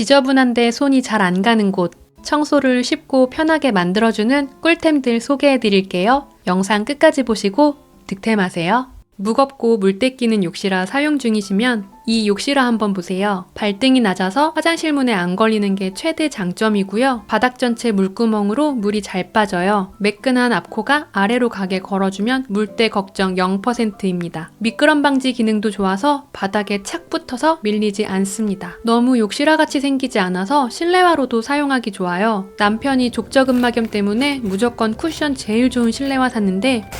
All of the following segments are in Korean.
지저분한데 손이 잘 안 가는 곳, 청소를 쉽고 편하게 만들어주는 꿀템들 소개해 드릴게요. 영상 끝까지 보시고 득템하세요. 무겁고 물때 끼는 욕실화 사용 중이시면 이 욕실화 한번 보세요. 발등이 낮아서 화장실 문에 안 걸리는 게 최대 장점이고요. 바닥 전체 물구멍으로 물이 잘 빠져요. 매끈한 앞코가 아래로 가게 걸어주면 물때 걱정 0%입니다. 미끄럼 방지 기능도 좋아서 바닥에 착 붙어서 밀리지 않습니다. 너무 욕실화 같이 생기지 않아서 실내화로도 사용하기 좋아요. 남편이 족저근막염 때문에 무조건 쿠션 제일 좋은 실내화 샀는데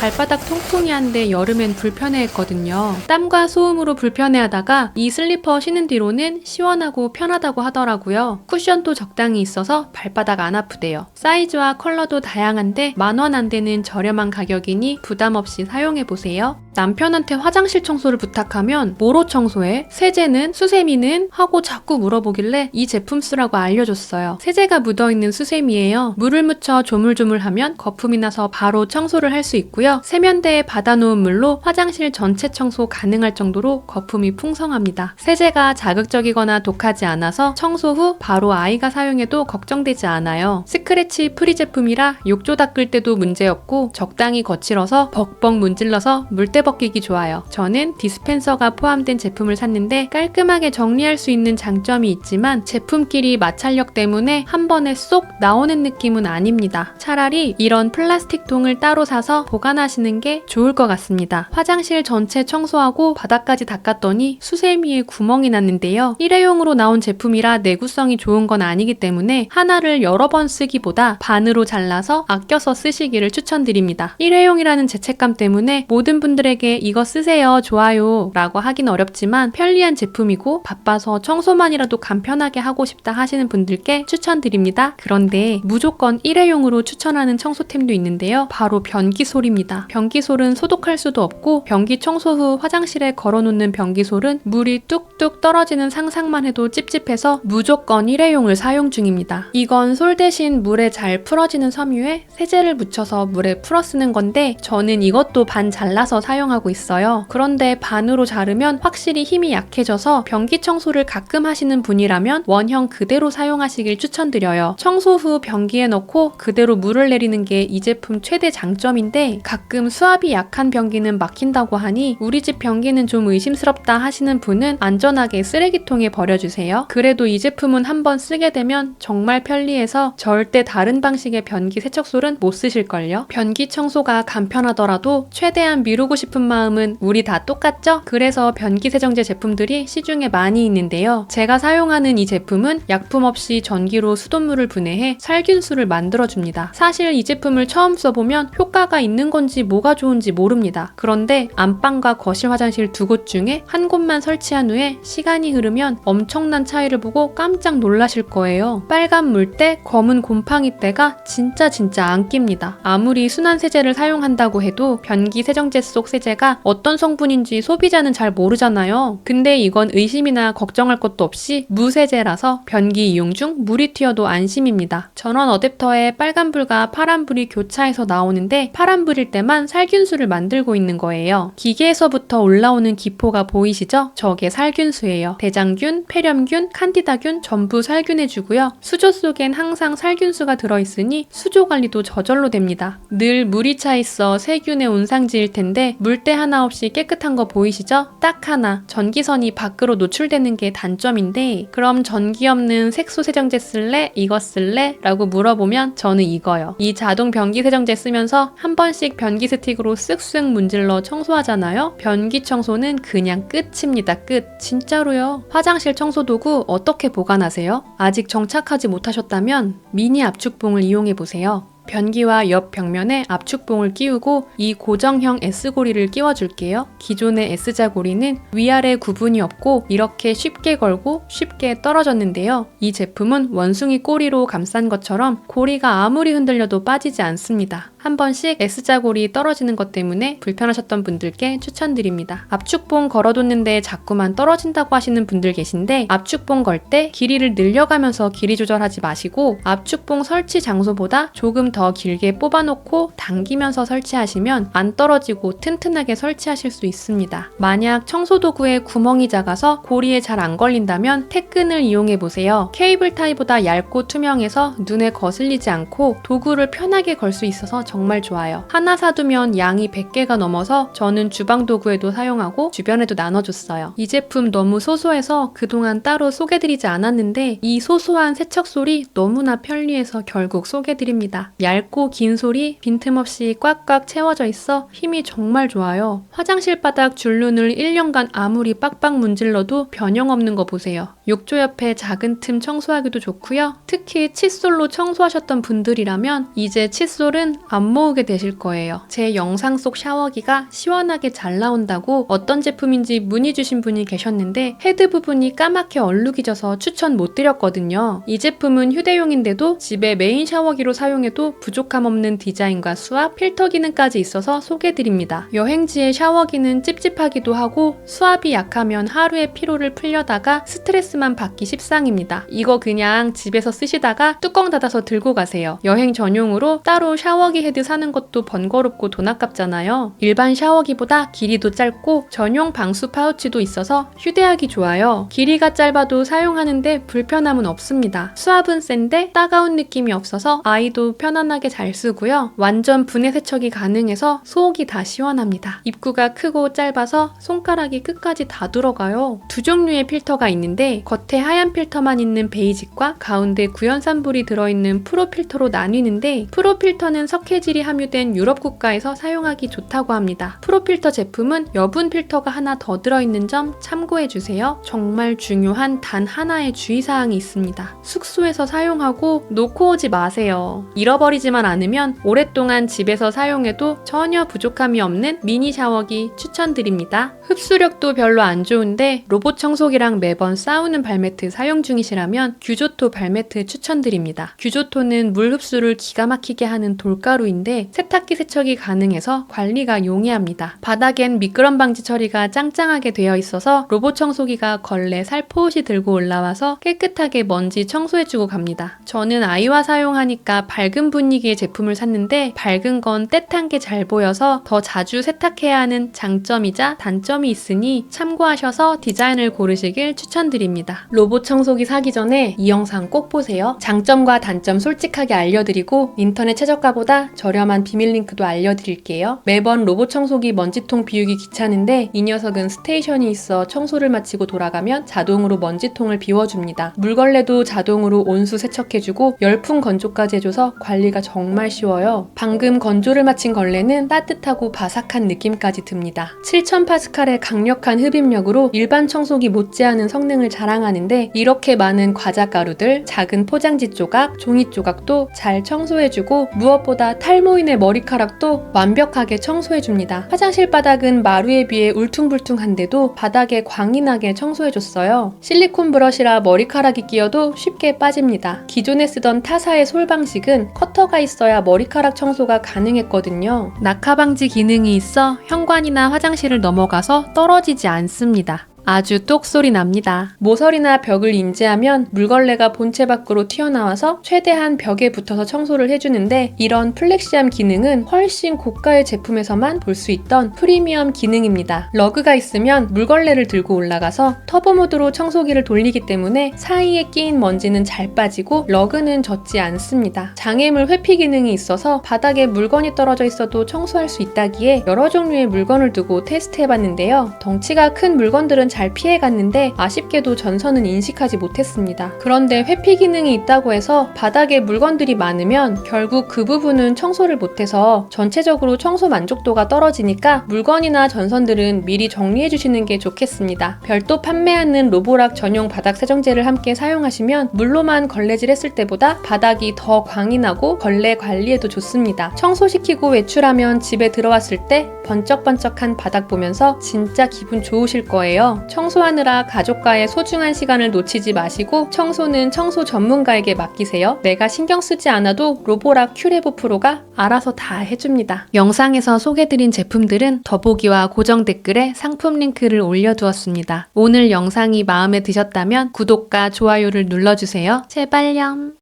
발바닥 통통이 한데 여름엔 불편해했거든요. 땀과 소음으로 불편해하다가 이 슬리퍼 신은 뒤로는 시원하고 편하다고 하더라고요. 쿠션도 적당히 있어서 발바닥 안 아프대요. 사이즈와 컬러도 다양한데 만원 안 되는 저렴한 가격이니 부담 없이 사용해 보세요. 남편한테 화장실 청소를 부탁하면 뭐로 청소해? 세제는? 수세미는? 하고 자꾸 물어보길래 이 제품 쓰라고 알려줬어요. 세제가 묻어있는 수세미예요. 물을 묻혀 조물조물하면 거품이 나서 바로 청소를 할 수 있고요. 세면대에 받아놓은 물로 화장실 전체 청소 가능할 정도로 거품이 풍성합니다. 세제가 자극적이거나 독하지 않아서 청소 후 바로 아이가 사용해도 걱정되지 않아요. 스크래치 프리 제품이라 욕조 닦을 때도 문제없고 적당히 거칠어서 벅벅 문질러서 물때 벗기기 좋아요. 저는 디스펜서가 포함된 제품을 샀는데 깔끔하게 정리할 수 있는 장점이 있지만 제품끼리 마찰력 때문에 한 번에 쏙 나오는 느낌은 아닙니다. 차라리 이런 플라스틱 통을 따로 사서 보관하시는 게 좋을 것 같습니다. 화장실 전체 청소하고 바닥까지 닦았더니 수세미에 구멍이 났는데요. 일회용으로 나온 제품이라 내구성이 좋은 건 아니기 때문에 하나를 여러 번 쓰기보다 반으로 잘라서 아껴서 쓰시기를 추천드립니다. 일회용이라는 죄책감 때문에 모든 분들 에게 이거 쓰세요, 좋아요 라고 하긴 어렵지만 편리한 제품이고 바빠서 청소만이라도 간편하게 하고 싶다 하시는 분들께 추천드립니다. 그런데 무조건 일회용으로 추천하는 청소템도 있는데요. 바로 변기솔입니다. 변기솔은 소독할 수도 없고 변기 청소 후 화장실에 걸어놓는 변기솔은 물이 뚝뚝 떨어지는 상상만 해도 찝찝해서 무조건 일회용을 사용 중입니다. 이건 솔 대신 물에 잘 풀어지는 섬유에 세제를 묻혀서 물에 풀어 쓰는 건데 저는 이것도 반 잘라서 사용 하고 있어요. 그런데 반으로 자르면 확실히 힘이 약해져서 변기 청소를 가끔 하시는 분이라면 원형 그대로 사용하시길 추천드려요. 청소 후 변기에 넣고 그대로 물을 내리는 게 이 제품 최대 장점인데 가끔 수압이 약한 변기는 막힌다고 하니 우리 집 변기는 좀 의심스럽다 하시는 분은 안전하게 쓰레기통에 버려주세요. 그래도 이 제품은 한번 쓰게 되면 정말 편리해서 절대 다른 방식의 변기 세척솔은 못 쓰실걸요. 변기 청소가 간편하더라도 최대한 미루고 싶은 마음은 우리 다 똑같죠? 그래서 변기 세정제 제품들이 시중에 많이 있는데요. 제가 사용하는 이 제품은 약품 없이 전기로 수돗물을 분해해 살균수를 만들어줍니다. 사실 이 제품을 처음 써보면 효과가 있는 건지 뭐가 좋은지 모릅니다. 그런데 안방과 거실 화장실 두 곳 중에 한 곳만 설치한 후에 시간이 흐르면 엄청난 차이를 보고 깜짝 놀라실 거예요. 빨간 물때, 검은 곰팡이 때가 진짜 진짜 안 낍니다. 아무리 순한 세제를 사용한다고 해도 변기 세정제 속 세제가 어떤 성분인지 소비자는 잘 모르잖아요. 근데 이건 의심이나 걱정할 것도 없이 무세제라서 변기 이용 중 물이 튀어도 안심입니다. 전원 어댑터에 빨간불과 파란불이 교차해서 나오는데 파란불일 때만 살균수를 만들고 있는 거예요. 기계에서부터 올라오는 기포가 보이시죠? 저게 살균수예요. 대장균, 폐렴균, 칸디다균 전부 살균해주고요. 수조 속엔 항상 살균수가 들어있으니 수조 관리도 저절로 됩니다. 늘 물이 차 있어 세균의 온상지일 텐데 물때 하나 없이 깨끗한 거 보이시죠? 딱 하나. 전기선이 밖으로 노출되는 게 단점인데 그럼 전기 없는 색소 세정제 쓸래? 이거 쓸래? 라고 물어보면 저는 이거요. 이 자동 변기 세정제 쓰면서 한 번씩 변기 스틱으로 쓱쓱 문질러 청소하잖아요. 변기 청소는 그냥 끝입니다. 끝. 진짜로요. 화장실 청소 도구 어떻게 보관하세요? 아직 정착하지 못하셨다면 미니 압축봉을 이용해 보세요. 변기와 옆 벽면에 압축봉을 끼우고 이 고정형 S고리를 끼워줄게요. 기존의 S자 고리는 위아래 구분이 없고 이렇게 쉽게 걸고 쉽게 떨어졌는데요. 이 제품은 원숭이 꼬리로 감싼 것처럼 고리가 아무리 흔들려도 빠지지 않습니다. 한 번씩 S자골이 떨어지는 것 때문에 불편하셨던 분들께 추천드립니다. 압축봉 걸어뒀는데 자꾸만 떨어진다고 하시는 분들 계신데 압축봉 걸 때 길이를 늘려가면서 길이 조절하지 마시고 압축봉 설치 장소보다 조금 더 길게 뽑아놓고 당기면서 설치하시면 안 떨어지고 튼튼하게 설치하실 수 있습니다. 만약 청소도구에 구멍이 작아서 고리에 잘 안 걸린다면 태끈을 이용해 보세요. 케이블 타이보다 얇고 투명해서 눈에 거슬리지 않고 도구를 편하게 걸 수 있어서 정말 좋아요. 하나 사두면 양이 100개가 넘어서 저는 주방 도구에도 사용하고 주변에도 나눠줬어요. 이 제품 너무 소소해서 그동안 따로 소개드리지 않았는데 이 소소한 세척 소리 너무나 편리해서 결국 소개드립니다. 얇고 긴 소리 빈틈없이 꽉꽉 채워져 있어 힘이 정말 좋아요. 화장실 바닥 줄눈을 1년간 아무리 빡빡 문질러도 변형 없는 거 보세요. 욕조 옆에 작은 틈 청소하기도 좋고요. 특히 칫솔로 청소하셨던 분들이라면 이제 칫솔은 안 모으게 되실 거예요. 제 영상 속 샤워기가 시원하게 잘 나온다고 어떤 제품인지 문의 주신 분이 계셨는데 헤드 부분이 까맣게 얼룩이 져서 추천 못 드렸거든요. 이 제품은 휴대용인데도 집에 메인 샤워기로 사용해도 부족함 없는 디자인과 수압, 필터 기능까지 있어서 소개드립니다. 여행지의 샤워기는 찝찝하기도 하고 수압이 약하면 하루의 피로를 풀려다가 스트레스만 받기 십상입니다. 이거 그냥 집에서 쓰시다가 뚜껑 닫아서 들고 가세요. 여행 전용으로 따로 샤워기 헤드 사는 것도 번거롭고 돈 아깝잖아요. 일반 샤워기보다 길이도 짧고 전용 방수 파우치도 있어서 휴대하기 좋아요. 길이가 짧아도 사용하는데 불편함은 없습니다. 수압은 센데 따가운 느낌이 없어서 아이도 편안하게 잘 쓰고요. 완전 분해 세척이 가능해서 속이 다 시원합니다. 입구가 크고 짧아서 손가락이 끝까지 다 들어가요. 두 종류의 필터가 있는데 겉에 하얀 필터만 있는 베이직과 가운데 구연산불이 들어있는 프로 필터로 나뉘는데 프로 필터는 석회 질이 함유된 유럽 국가에서 사용하기 좋다고 합니다. 프로 필터 제품은 여분 필터가 하나 더 들어있는 점 참고해 주세요. 정말 중요한 단 하나의 주의사항이 있습니다. 숙소에서 사용하고 놓고 오지 마세요. 잃어버리지만 않으면 오랫동안 집에서 사용해도 전혀 부족함이 없는 미니 샤워기 추천드립니다. 흡수력도 별로 안 좋은데 로봇 청소기랑 매번 싸우는 발매트 사용 중이시라면 규조토 발매트 추천드립니다. 규조토는 물 흡수를 기가 막히게 하는 돌가루 인데 세탁기 세척이 가능해서 관리가 용이합니다. 바닥엔 미끄럼 방지 처리가 짱짱하게 되어 있어서 로봇 청소기가 걸레 살포시 들고 올라와서 깨끗하게 먼지 청소해주고 갑니다. 저는 아이와 사용하니까 밝은 분위기의 제품을 샀는데 밝은 건 떼탄 게 잘 보여서 더 자주 세탁해야 하는 장점이자 단점이 있으니 참고하셔서 디자인을 고르시길 추천드립니다. 로봇 청소기 사기 전에 이 영상 꼭 보세요. 장점과 단점 솔직하게 알려드리고 인터넷 최저가보다 저렴한 비밀 링크도 알려드릴게요. 매번 로봇 청소기 먼지통 비우기 귀찮은데 이 녀석은 스테이션이 있어 청소를 마치고 돌아가면 자동으로 먼지통을 비워줍니다. 물걸레도 자동으로 온수 세척해주고 열풍 건조까지 해줘서 관리가 정말 쉬워요. 방금 건조를 마친 걸레는 따뜻하고 바삭한 느낌까지 듭니다. 7000 파스칼의 강력한 흡입력으로 일반 청소기 못지않은 성능을 자랑하는데 이렇게 많은 과자 가루들, 작은 포장지 조각, 종이 조각도 잘 청소해주고 무엇보다 탈모인의 머리카락도 완벽하게 청소해줍니다. 화장실 바닥은 마루에 비해 울퉁불퉁한데도 바닥에 광이 나게 청소해줬어요. 실리콘 브러시라 머리카락이 끼어도 쉽게 빠집니다. 기존에 쓰던 타사의 솔 방식은 커터가 있어야 머리카락 청소가 가능했거든요. 낙하 방지 기능이 있어 현관이나 화장실을 넘어가서 떨어지지 않습니다. 아주 똑소리 납니다. 모서리나 벽을 인지하면 물걸레가 본체 밖으로 튀어나와서 최대한 벽에 붙어서 청소를 해주는데 이런 플렉시함 기능은 훨씬 고가의 제품에서만 볼 수 있던 프리미엄 기능입니다. 러그가 있으면 물걸레를 들고 올라가서 터보 모드로 청소기를 돌리기 때문에 사이에 끼인 먼지는 잘 빠지고 러그는 젖지 않습니다. 장애물 회피 기능이 있어서 바닥에 물건이 떨어져 있어도 청소할 수 있다기에 여러 종류의 물건을 두고 테스트해봤는데요. 덩치가 큰 물건들은 잘 피해갔는데 아쉽게도 전선은 인식하지 못했습니다. 그런데 회피 기능이 있다고 해서 바닥에 물건들이 많으면 결국 그 부분은 청소를 못해서 전체적으로 청소 만족도가 떨어지니까 물건이나 전선들은 미리 정리해 주시는 게 좋겠습니다. 별도 판매하는 로보락 전용 바닥 세정제를 함께 사용하시면 물로만 걸레질 했을 때보다 바닥이 더 광이 나고 걸레 관리에도 좋습니다. 청소시키고 외출하면 집에 들어왔을 때 번쩍번쩍한 바닥 보면서 진짜 기분 좋으실 거예요. 청소하느라 가족과의 소중한 시간을 놓치지 마시고 청소는 청소 전문가에게 맡기세요. 내가 신경 쓰지 않아도 로보락 큐레보 프로가 알아서 다 해줍니다. 영상에서 소개드린 제품들은 더보기와 고정 댓글에 상품 링크를 올려두었습니다. 오늘 영상이 마음에 드셨다면 구독과 좋아요를 눌러주세요. 제발렴.